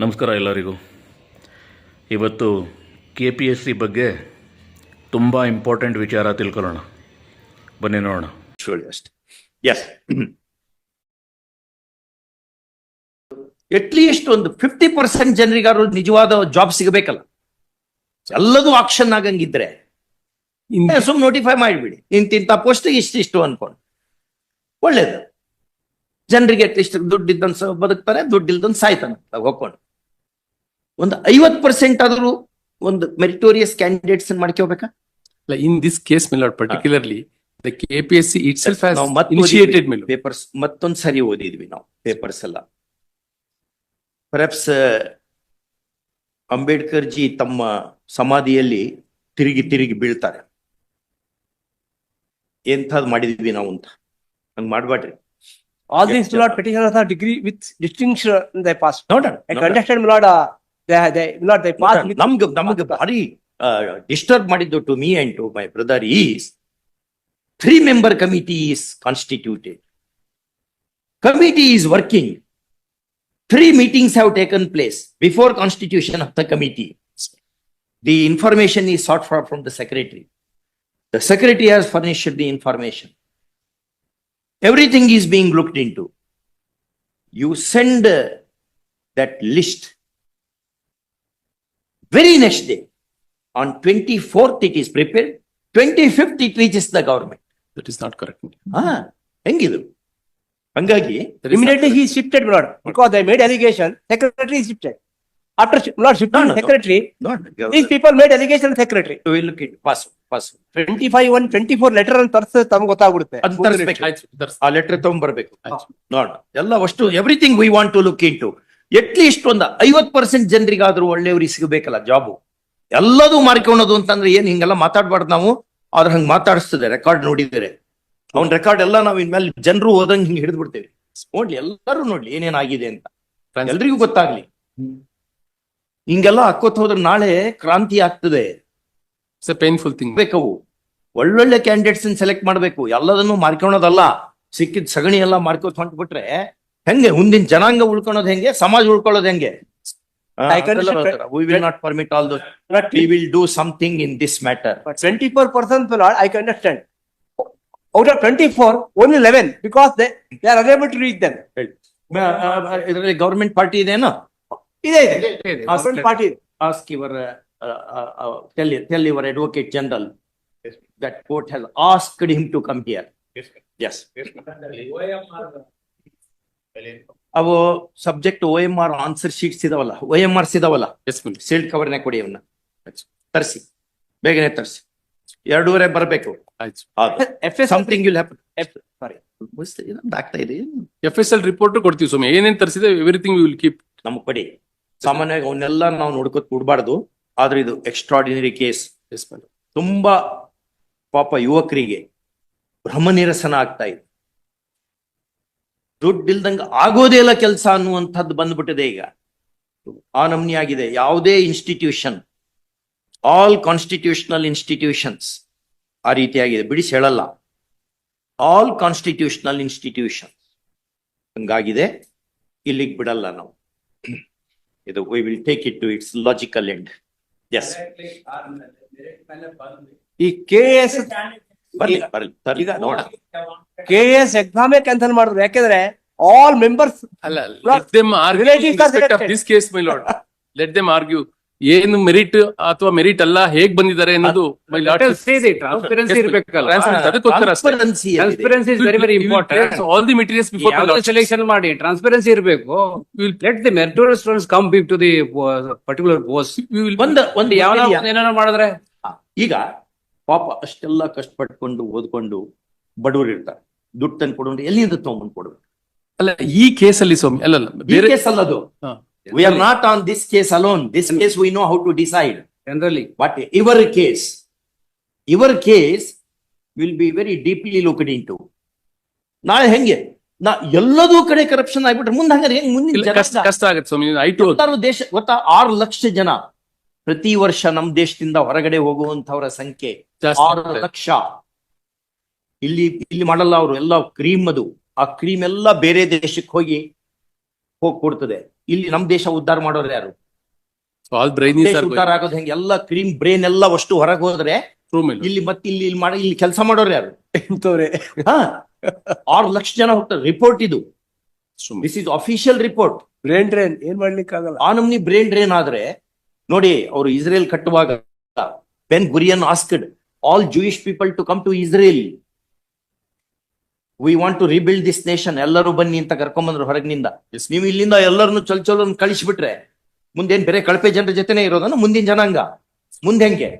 ನಮಸ್ಕಾರ ಎಲ್ಲರಿಗೂ. ಇವತ್ತು ಕೆ ಪಿ ಎಸ್ ಸಿ ಬಗ್ಗೆ ತುಂಬ ಇಂಪಾರ್ಟೆಂಟ್ ವಿಚಾರ ತಿಳ್ಕೊಳ್ಳೋಣ. ಬನ್ನಿ ನೋಡೋಣ. ಎಸ್ ಅಟ್ ಲೀಸ್ಟ್ ಒಂದು ಫಿಫ್ಟಿ ಪರ್ಸೆಂಟ್ ಜನರಿಗಾರು ನಿಜವಾದ ಜಾಬ್ ಸಿಗಬೇಕಲ್ಲ. ಎಲ್ಲದೂ ಆಕ್ಷನ್ ಆಗಂಗಿದ್ರೆ ಸುಮ್ ನೋಟಿಫೈ ಮಾಡಿಬಿಡಿ. ಇಂತಿಂತ ಪೋಸ್ಟ್ ಇಷ್ಟಿಷ್ಟು ಅನ್ಕೊಂಡು. ಒಳ್ಳೇದು. ಜನರಿಗೆ ಅಟ್ಲೀಸ್ಟ್ ದುಡ್ಡು ಇದ್ದಂತ ಬದುಕ್ತಾರೆ ದುಡ್ಡು ಇಲ್ದೊಂದು ಸಾಯ್ತಾನೆ ಹೋಗ್ಕೊಂಡು. ಒಂದು ಐವತ್ ಪರ್ಸೆಂಟ್ ಆದ್ರೂ ಒಂದು ಮೆರಿಟೋರಿಯಸ್ ಕ್ಯಾಂಡಿಡೇಟ್ಸ್ ಮಾಡ್ಕೋಬೇಕಾ ಇಲ್ಲ in this case, particularly the ನಾವು ಮತ್ತೆ initiated, my ಪೇಪರ್ಸ್ ಮತ್ತೊಂದು ಸರಿ ಓದಿದ್ವಿ ನಾವು ಪೇಪರ್ಸ್ ಎಲ್ಲ. ಪರ್ಯಾಪ್ಸ್ ಅಂಬೇಡ್ಕರ್ ಜಿ ತಮ್ಮ ಸಮಾಧಿಯಲ್ಲಿ ತಿರುಗಿ ತಿರುಗಿ ಬೀಳ್ತಾರೆ. ಎಂಥದ್ ಮಾಡಿದ್ವಿ ನಾವು ಅಂತ. ಹಂಗ್ ಮಾಡ್ಬೇಡ್ರಿ All these Yes, my lord sir. petitioners are degree with distinction they passed. ನೋಡೋಣ I contested my lord, uh, they, they, my lord, they passed with. ನಮ್ಗೆ ನಮ್ಗೆ ಭಾರಿ ಡಿಸ್ಟರ್ಬ್ ಮಾಡಿದ್ದು to me and to my brother is three member committee is constituted committee is working three meetings have taken place before constitution of the committee the information is sought for from the secretary the secretary has furnished the information everything is being looked into. You send uh, that list. Very next day, on twenty-fourth it is prepared, twenty-fifth it reaches the government. That is not correct. ಹಾ ಹೆಂಗಿದು ಹಂಗಾಗಿ That is not Immediately correct. he shifted my lord, because they made allegation, secretary is shifted. After shi- my lord shifting No, no, Pass twenty five one twenty four letter ಅಂತ ತರ್ಸ ತಮ್ಗೆ ಗೊತ್ತಾಗ್ಬಿಡುತ್ತೆ. ಅದ್ ತರಿಸ್ಬೇಕು ಆಯ್ತು, that's- ಆ letter ತಗೊಂಡ್ಬರ್ಬೇಕು. ನೋಡ ಎಲ್ಲ ಅಷ್ಟು everything we want to look into at least ಒಂದು ಐವತ್ ಪರ್ಸೆಂಟ್ ಜನರಿಗಾದ್ರೂ ಒಳ್ಳೆಯವ್ರಿಗೆ ಸಿಗಬೇಕಲ್ಲ ಜಾಬು ಎಲ್ಲದೂ ಮಾರ್ಕೊಳ್ಳೋದು ಅಂತಂದ್ರೆ ಏನ್ ಹಿಂಗೆಲ್ಲ ಮಾತಾಡ್ಬಾರ್ದು ನಾವು. ಆದ್ರೆ ಹಂಗ್ ಮಾತಾಡಿಸ್ತದೆ ರೆಕಾರ್ಡ್ ನೋಡಿದರೆ ಅವ್ನ ರೆಕಾರ್ಡ್ ಎಲ್ಲ ನಾವು ಇನ್ಮೇಲೆ ಜನರು ಓದಂಗ್ ಹಿಂಗ್ ಹಿಡಿದ್ಬಿಡ್ತೇವೆ. ನೋಡ್ಲಿ ಎಲ್ಲರೂ ನೋಡ್ಲಿ ಏನೇನಾಗಿದೆ ಅಂತ. ಎಲ್ರಿಗೂ ಗೊತ್ತಾಗ್ಲಿ. ಹಿಂಗೆಲ್ಲ ಹಾಕೋತ್ ಹೋದ್ರೆ ನಾಳೆ ಕ್ರಾಂತಿ ಆಗ್ತದೆ. ಪೇನ್ಫುಲ್ ಥಿಂಗ್ ಬೇಕವು ಒಳ್ಳೊಳ್ಳೆ ಕ್ಯಾಂಡಿಡೇಟ್ಸ್ ಸೆಲೆಕ್ಟ್ ಮಾಡಬೇಕು. ಎಲ್ಲದನ್ನು ಮಾರ್ಕೊಳ್ಳೋದಲ್ಲ ಸಿಕ್ಕಿದ ಸಗಣಿ ಎಲ್ಲ ಮಾರ್ಕೋತ್ ಹೊಂಟ್ಬಿಟ್ರೆ ಹೆಂಗೆ? ಮುಂದಿನ ಜನಾಂಗ ಉಳ್ಕೊಳ್ಳೋದು ಹೆಂಗೆ? ಸಮಾಜ ಉಳ್ಕೊಳ್ಳೋದು ಹೆಂಗೆ? ಗವರ್ಮೆಂಟ್ ಪಾರ್ಟಿ ಇದೆ ಇದೆ. Ask your tell tell your advocate general that court has asked him to come here yes ಅವು subject O M R answer sheets ಇದಾವಲ್ಲ ಓ ಎಂ ಆರ್ಸ್ ಇದಾವಲ್ಲ ಎಸ್ ಮ್ಯಾಮ್. ಸೀಲ್ಡ್ ಕವರ್ನ ಕೊಡಿ ಅವನ್ನ. ತರಿಸಿ ಬೇಗನೆ ತರಿಸಿ. ಎರಡೂವರೆ ಬರಬೇಕು. ಆಯ್ತು. Yes something will happen F- sorry. ಆಗ್ತಾ ಇದೆ. FSL ರಿಪೋರ್ಟ್ ಕೊಡ್ತೀವಿ ಸ್ವಾಮಿ. ಏನೇನ್ ತರಿಸಿದೆ ಎವ್ರಿಥಿಂಗ್ ವಿಲ್ ಕೀಪ್ ನಮ್ಗೆ ಕೊಡಿ. ಸಾಮಾನ್ಯವಾಗಿ ಅವನ್ನೆಲ್ಲ ನಾವು ನೋಡ್ಕೊತ್ ಕೂಡ್ಬಾರ್ದು. ಆದ್ರೆ ಇದು ಎಕ್ಸ್ಟ್ರಾಡಿನರಿ ಕೇಸ್ ಎಸ್ ಮೇಡಮ್ ತುಂಬಾ ಪಾಪ ಯುವಕರಿಗೆ ಭ್ರಮ ನಿರಸನ ಆಗ್ತಾ ಇದೆ. ದುಡ್ಡಿಲ್ದಂಗ ಆಗೋದೇ ಇಲ್ಲ ಕೆಲಸ ಅನ್ನುವಂಥದ್ದು ಬಂದ್ಬಿಟ್ಟಿದೆ ಈಗ. ಆ ನಮ್ನಿ ಆಗಿದೆ ಯಾವುದೇ ಇನ್ಸ್ಟಿಟ್ಯೂಷನ್ ಆಲ್ ಕಾನ್ಸ್ಟಿಟ್ಯೂಷನಲ್ ಇನ್ಸ್ಟಿಟ್ಯೂಷನ್ಸ್ ಆ ರೀತಿಯಾಗಿದೆ. ಬಿಡಿಸಿ ಹೇಳಲ್ಲ. ಆಲ್ ಕಾನ್ಸ್ಟಿಟ್ಯೂಷನಲ್ ಇನ್ಸ್ಟಿಟ್ಯೂಷನ್ ಹಂಗಾಗಿದೆ. ಇಲ್ಲಿಗೆ ಬಿಡಲ್ಲ ನಾವು. ಇದು we will take it to its logical end yes ಈ ಕೆ ಎಸ್ ಬರ್ಲಿ ಬರ್ಲಿ ತರ್ಲಿ, ಈಗ ನೋಡ ಕೆ ಎಸ್ ಎಕ್ಸಾಮೇ ಕ್ಯಾನ್ಸಲ್ ಮಾಡಿದ್ರು. ಯಾಕೆಂದ್ರೆ ಆಲ್ ಮೆಂಬರ್ಸ್ ಅಲ್ಲ let them argue of. This case my lord let them argue ಏನು ಮೆರಿಟ್ ಅಥವಾ ಮೆರಿಟ್ ಅಲ್ಲ ಹೇಗ್ ಬಂದಿದ್ದಾರೆ ಅನ್ನೋದು ಆಲ್ ದಿ ಮೆಟೀರಿಯಲ್ಸ್ ಸೆಲೆಕ್ಷನ್ ಮಾಡಿ ಟ್ರಾನ್ಸ್ಪರೆನ್ಸಿ ಇರಬೇಕು. Let the meritorious students come big to the particular post ಒಂದ್ ಒಂದ್ ಯಾವ ಏನಾರ ಮಾಡಿದ್ರೆ? ಈಗ ಪಾಪ ಅಷ್ಟೆಲ್ಲ ಕಷ್ಟಪಟ್ಕೊಂಡು ಓದ್ಕೊಂಡು ಬಡವರು ಇರ್ತಾರೆ. ದುಡ್ಡು ತಂದು ಕೊಡೋದು ಎಲ್ಲಿಂದ ತಗೊಂಡ್ಬಂದು ಕೊಡ್ಬೇಕು? ಅಲ್ಲ ಈ ಕೇಸಲ್ಲಿ ಅಲ್ಲಿ ಸ್ವಾಮಿ ಅಲ್ಲ ಬೇರೆ ಕೇಸ್ ಅಲ್ಲದು ಹಾ. are not not on this case alone this case we know how to decide But your ಇವರ್ case ಇವರ್ case will be very looked into. ನಾಳೆ ಹೆಂಗೆ? ನಾ ಎಲ್ಲದೂ ಕಡೆ ಕರಪ್ಷನ್ ಆಗ್ಬಿಟ್ರೆ ಮುಂದೆ ಹಂಗಾರೆ ಹೆಂಗ್ ಮುಂದಿನ ಕಷ್ಟ ಆಗತ್ತೆ ಸ್ವಾಮಿ ಐಟು ಎಲ್ಲರೂ ದೇಶ ಗೊತ್ತಾ? ಆರು ಲಕ್ಷ ಜನ ಪ್ರತಿ ವರ್ಷ ನಮ್ ದೇಶದಿಂದ ಹೊರಗಡೆ ಹೋಗುವಂತವರ ಸಂಖ್ಯೆ ಆರು ಲಕ್ಷ. ಇಲ್ಲಿ ಇಲ್ಲಿ ಮಾಡಲ್ಲ ಅವರು ಎಲ್ಲ ಕ್ರೀಮ್ ಅದು. ಆ ಕ್ರೀಮ್ ಎಲ್ಲ ಬೇರೆ ದೇಶಕ್ಕೆ ಹೋಗಿ ಹೋಗಿ ಕೊಡ್ತದೆ ಇಲ್ಲಿ ನಮ್ ದೇಶ ಉದ್ಧಾರ ಮಾಡೋರು ಯಾರು? ಆಲ್ ಬ್ರೈನಿ ದೇಶ ಸರ್ ಉದ್ಧಾರ ಆಗೋದು ಹೆಂಗೆ? ಎಲ್ಲ ಕ್ರೀಮ್ ಬ್ರೈನ್ ಎಲ್ಲ ಅಷ್ಟು ಹೊರಗೆ ಹೋದ್ರೆ ಇಲ್ಲಿ ಮತ್ತೆ ಇಲ್ಲಿ ಇಲ್ಲಿ ಮಾಡಿ ಇಲ್ಲಿ ಕೆಲಸ ಮಾಡೋರು ಯಾರು? ಆರು ಲಕ್ಷ ಜನ ಹೋಗ್ತಾರೆ. ರಿಪೋರ್ಟ್ ಇದು. This is official report brain drain ಏನ್ ಮಾಡ್ಲಿಕ್ಕೆ ಆಗಲ್ಲ ಆ ನಮ್ನಿ ಬ್ರೈನ್ ಡ್ರೈನ್ ಆದ್ರೆ ನೋಡಿ ಅವರು ಇಸ್ರೇಲ್ ಕಟ್ಟುವಾಗ Ben Gurion asked all Jewish people to come to Israel we want to rebuild this nation ಎಲ್ಲರೂ ಬನ್ನಿ ಅಂತ ಕರ್ಕೊಂಬಂದ್ರು ಹೊರಗಿನಿಂದ. ನೀವು ಇಲ್ಲಿಂದ ಎಲ್ಲರನ್ನು ಚಲ್ ಚಲೋ ಕಳಿಸ್ಬಿಟ್ರೆ ಮುಂದೇನ್ ಬೇರೆ ಕಳಪೆ ಜನರ ಜೊತೆನೆ ಇರೋದನ್ನ ಮುಂದಿನ ಜನಾಂಗ? ಮುಂದೆ ಹೆಂಗೆ?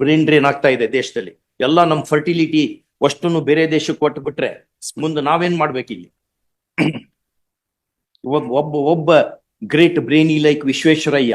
ಬ್ರೇನ್ ಡ್ರೈನ್ ಆಗ್ತಾ ಇದೆ ದೇಶದಲ್ಲಿ. ಎಲ್ಲ ನಮ್ ಫರ್ಟಿಲಿಟಿ ಅಷ್ಟನ್ನು ಬೇರೆ ದೇಶಕ್ಕೆ ಕೊಟ್ಟು ಬಿಟ್ರೆ ಮುಂದೆ ನಾವೇನ್ ಮಾಡ್ಬೇಕು ಇಲ್ಲಿ ಒಬ್ಬ ಒಬ್ಬ ಗ್ರೇಟ್ ಬ್ರೇನಿ ಲೈಕ್ ವಿಶ್ವೇಶ್ವರಯ್ಯ.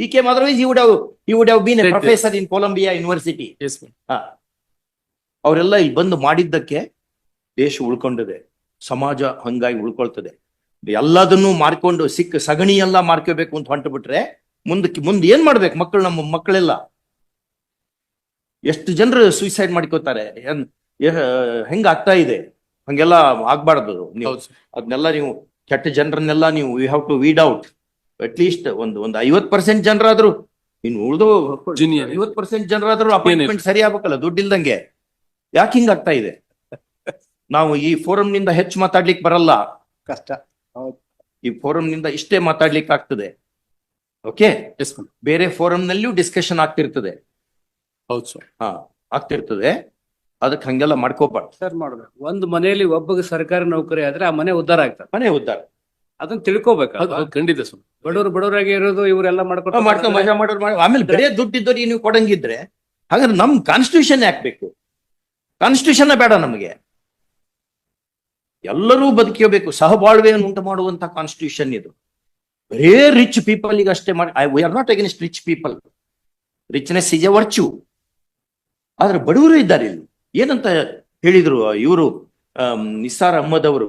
ಈ he would have, he would have been been Right. In Columbia university yes ಹಾ ಅವರೆಲ್ಲ ಇಲ್ಲಿ ಬಂದು ಮಾಡಿದ್ದಕ್ಕೆ ದೇಶ ಉಳ್ಕೊಂಡಿದೆ ಸಮಾಜ ಹಂಗಾಗಿ ಉಳ್ಕೊಳ್ತದೆ. ಎಲ್ಲದನ್ನೂ ಮಾರ್ಕೊಂಡು ಸಿಕ್ಕ ಸಗಣಿ ಎಲ್ಲ ಮಾರ್ಕೋಬೇಕು ಅಂತ ಹೊಂಟು ಬಿಟ್ರೆ ಮುಂದಕ್ಕೆ ಮುಂದೆ ಏನ್ ಮಾಡ್ಬೇಕು ಮಕ್ಕಳು ನಮ್ಮ ಮಕ್ಕಳೆಲ್ಲ? ಎಷ್ಟು ಜನರು ಸುಯಿಸೈಡ್ ಮಾಡ್ಕೋತಾರೆ ಏನ್ ಏ- ಹೆಂಗ್ ಆಗ್ತಾ ಇದೆ? ಹಂಗೆಲ್ಲ ಆಗ್ಬಾರ್ದು ನೀವು. ಹೌದು ಅದನ್ನೆಲ್ಲ ನೀವು ಕೆಟ್ಟ ಜನರನ್ನೆಲ್ಲ ನೀವು you have to weed out at least ಒಂದು ಒಂದು ಐವತ್ ಪರ್ಸೆಂಟ್ ಜನರಾದ್ರು ಇನ್ನು ಉಳಿದು. ಐವತ್ ಪರ್ಸೆಂಟ್ ಜನರಾದ್ರೂ ಅಪಾಯಿಂಟ್ಮೆಂಟ್ ಸರಿ ಆಗ್ಬೇಕಲ್ಲ ದುಡ್ಡಿಲ್ದಂಗೆ. ಯಾಕೆ ಹಿಂಗ್ ಆಗ್ತಾ ಇದೆ? ನಾವು ಈ ಫೋರಂ ನಿಂದ ಹೆಚ್ಚು ಮಾತಾಡ್ಲಿಕ್ಕೆ ಬರಲ್ಲ. ಕಷ್ಟ. ಈ ಫೋರಂ ನಿಂದ ಇಷ್ಟೇ ಮಾತಾಡ್ಲಿಕ್ಕೆ ಆಗ್ತದೆ. ಓಕೆ? ಬೇರೆ ಫೋರಂ ನಲ್ಲಿಯೂ ಡಿಸ್ಕಷನ್ ಆಗ್ತಿರ್ತದೆ. ಹೌದು ಸರ್ ಹಾ ಆಗ್ತಿರ್ತದೆ. ಅದಕ್ಕೆ ಹಂಗೆಲ್ಲ ಮಾಡ್ಕೋಬಾರ್ದು. ಸರ್ ಮಾಡ್ಬೇಕು. ಒಂದು ಮನೆಯಲ್ಲಿ ಒಬ್ಬಗೆ ಸರ್ಕಾರಿ ನೌಕರಿ ಆದ್ರೆ ಆ ಮನೆ ಉದ್ದಾರ ಆಗ್ತದೆ. ಮನೆ ಉದ್ದಾರ ಅದನ್ನ ತಿಳ್ಕೊಬೇಕು ಖಂಡಿತ ಸರ್ ಬಡವರು ಬಡವರಾಗಿ ಇರೋದು ಇವರೆಲ್ಲ ಮಾಡ್ಕೊಂಡು ಮಾಡ್ಕೊಂಡು ಮಜಾ ಮಾಡೋರು ಮಾಡಿ ಆಮೇಲೆ ಬರೇ ದುಡ್ಡಿದ್ದವ್ರಿಗೆ ನೀವು ಕೊಡಂಗಿದ್ರೆ ಹಾಗಾದ್ರೆ ನಮ್ ಕಾನ್ಸ್ಟಿಟ್ಯೂಷನ್ ಯಾಕ್ಬೇಕು ಕಾನ್ಸ್ಟಿಟ್ಯೂಷನ್ ಬೇಡ ನಮಗೆ. ಎಲ್ಲರೂ ಬದುಕಬೇಕು ಸಹಬಾಳ್ವೆಯನ್ನು ಉಂಟು ಮಾಡುವಂತ ಕಾನ್ಸ್ಟಿಟ್ಯೂಷನ್ ಇದು. ಬರೇ ರಿಚ್ ಪೀಪಲ್ ಈಗ ಅಷ್ಟೇ ಮಾಡಿ we are not against rich people richness is a virtue ಆದ್ರೆ ಬಡವರು ಇದ್ದಾರೆ ಇಲ್ಲಿ. ಏನಂತ ಹೇಳಿದ್ರು ಇವರು ನಿಸಾರ್ ಅಹ್ಮದ್ ಅವರು?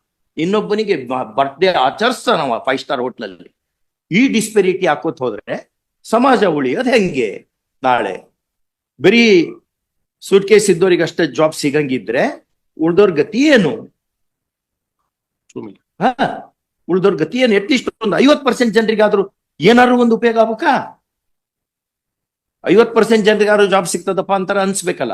ಇನ್ನೊಬ್ಬನಿಗೆ ಬರ್ತ್ಡೇ ಆಚರಿಸ್ತಾನವ ಫೈವ್ ಸ್ಟಾರ್ ಹೋಟ್ಲಲ್ಲಿ ಈ ಡಿಸ್ಪೆರಿಟಿ ಹಾಕೋತ್ ಹೋದ್ರೆ ಸಮಾಜ ಉಳಿಯೋದು ಹೆಂಗೆ ನಾಳೆ? ಬರೀ ಸೂಟ್ ಕೇಸ್ ಇದ್ದವ್ರಿಗೆ ಅಷ್ಟೇ ಜಾಬ್ ಸಿಗಂಗಿದ್ರೆ ಉಳ್ದೋರ್ ಗತಿ ಏನು? ಉಳ್ದೋರ್ ಗತಿ ಏನು? ಎಟ್ಲೀಸ್ಟ್ ಒಂದು ಐವತ್ ಪರ್ಸೆಂಟ್ ಜನರಿಗಾದ್ರೂ ಏನಾದ್ರು ಒಂದು ಉಪಯೋಗ ಆಗ್ಬೇಕಾ? ಐವತ್ ಪರ್ಸೆಂಟ್ ಜನರಿಗಾದ್ರೂ ಜಾಬ್ ಸಿಗ್ತದಪ್ಪ ಅಂತಾರ ಅನ್ಸ್ಬೇಕಲ್ಲ.